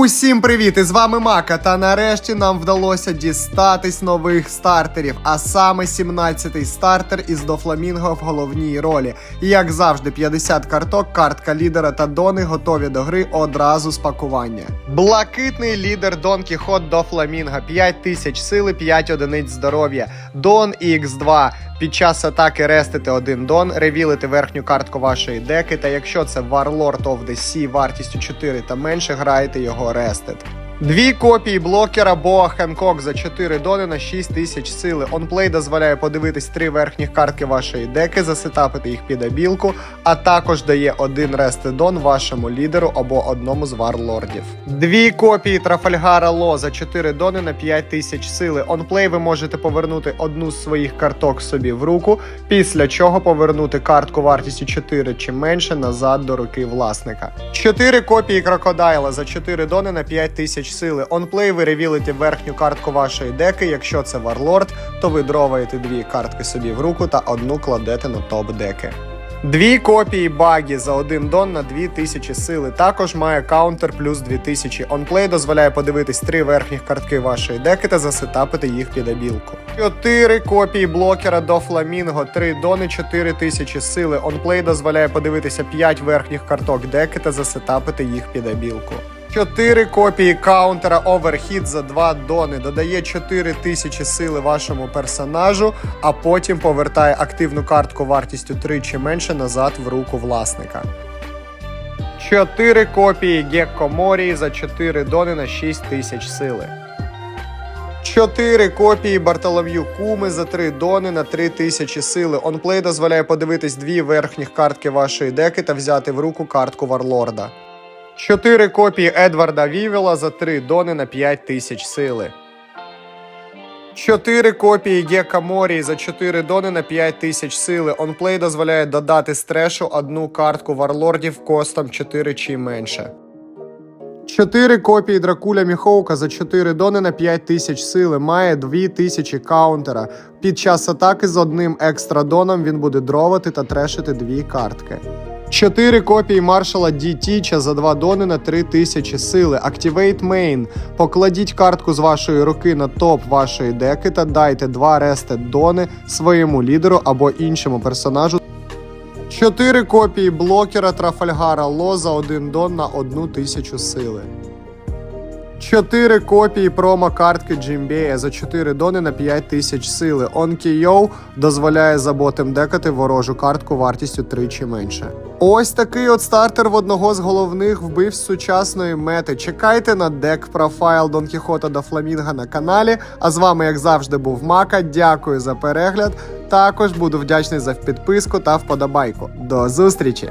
Усім привіт! І з вами Мака. Та нарешті нам вдалося дістатись нових стартерів, а саме 17-й стартер із Дофламінго в головній ролі. І як завжди, 50 карток, картка лідера та дони готові до гри одразу з пакування. Блакитний лідер Дон Кіхот до Фламінга, 5000 сили, 5 одиниць здоров'я. Дон і X2. Під час атаки рестити один дон, ревілити верхню картку вашої деки, та якщо це Warlord of the Sea вартістю 4 та менше, граєте його рестит. Дві копії блокера Боа Хенкок за 4 дони на 6 тисяч сили. Онплей дозволяє подивитись три верхніх картки вашої деки, засетапити їх під абілку, а також дає один рестидон вашому лідеру або одному з варлордів. Дві копії Трафальгара Ло за 4 дони на 5 тисяч сили. Онплей ви можете повернути одну з своїх карток собі в руку, після чого повернути картку вартістю 4 чи менше назад до руки власника. 4 копії крокодайла за 4 дони на 5 тисяч сили. Онплей ви ревілите верхню картку вашої деки. Якщо це варлорд, то ви дроваєте дві картки собі в руку та одну кладете на топ деки. Дві копії багі за один дон на 2000 сили. Також має каунтер плюс 2000. Онплей дозволяє подивитись три верхніх картки вашої деки та засетапити їх під абілку. Чотири копії блокера до фламінго, 3 дони, 4000 сили. Онплей дозволяє подивитися 5 верхніх карток деки та засетапити їх під абілку. 4 копії каунтера Overheat за 2 дони додає 4000 сили вашому персонажу, а потім повертає активну картку вартістю 3 чи менше назад в руку власника. 4 копії Гекко Морії за 4 дони на 6000 сили. 4 копії Бартолом'ю Куми за 3 дони на 3000 сили. Онплей дозволяє подивитись дві верхніх картки вашої деки та взяти в руку картку Варлорда. 4 копії Едварда Вівела за 3 дони на 5000 сили. 4 копії Гека Морії за 4 дони на 5000 сили. Онплей дозволяє додати з трешу одну картку варлордів костом 4 чи менше. 4 копії Дракуля Міхоука за 4 дони на 5000 сили. Має 2000 каунтера. Під час атаки з одним екстра доном він буде дровати та трешити дві картки. 4 копії маршала Дітіча Тіча за 2 дони на 3000 сили. Activate Main. Покладіть картку з вашої руки на топ вашої деки та дайте 2 рестед дони своєму лідеру або іншому персонажу. 4 копії блокера Трафальгара Ло за 1 дон на 1000 сили. 4 копії промо-картки Джимбея за 4 дони на 5000 сили. OnKyo дозволяє за ботом декати ворожу картку вартістю 3 чи менше. Ось такий от стартер в одного з головних вбивств сучасної мети. Чекайте на дек профайл Дон Кіхота до Фламінга на каналі. А з вами, як завжди, був Мака. Дякую за перегляд. Також буду вдячний за підписку та вподобайку. До зустрічі!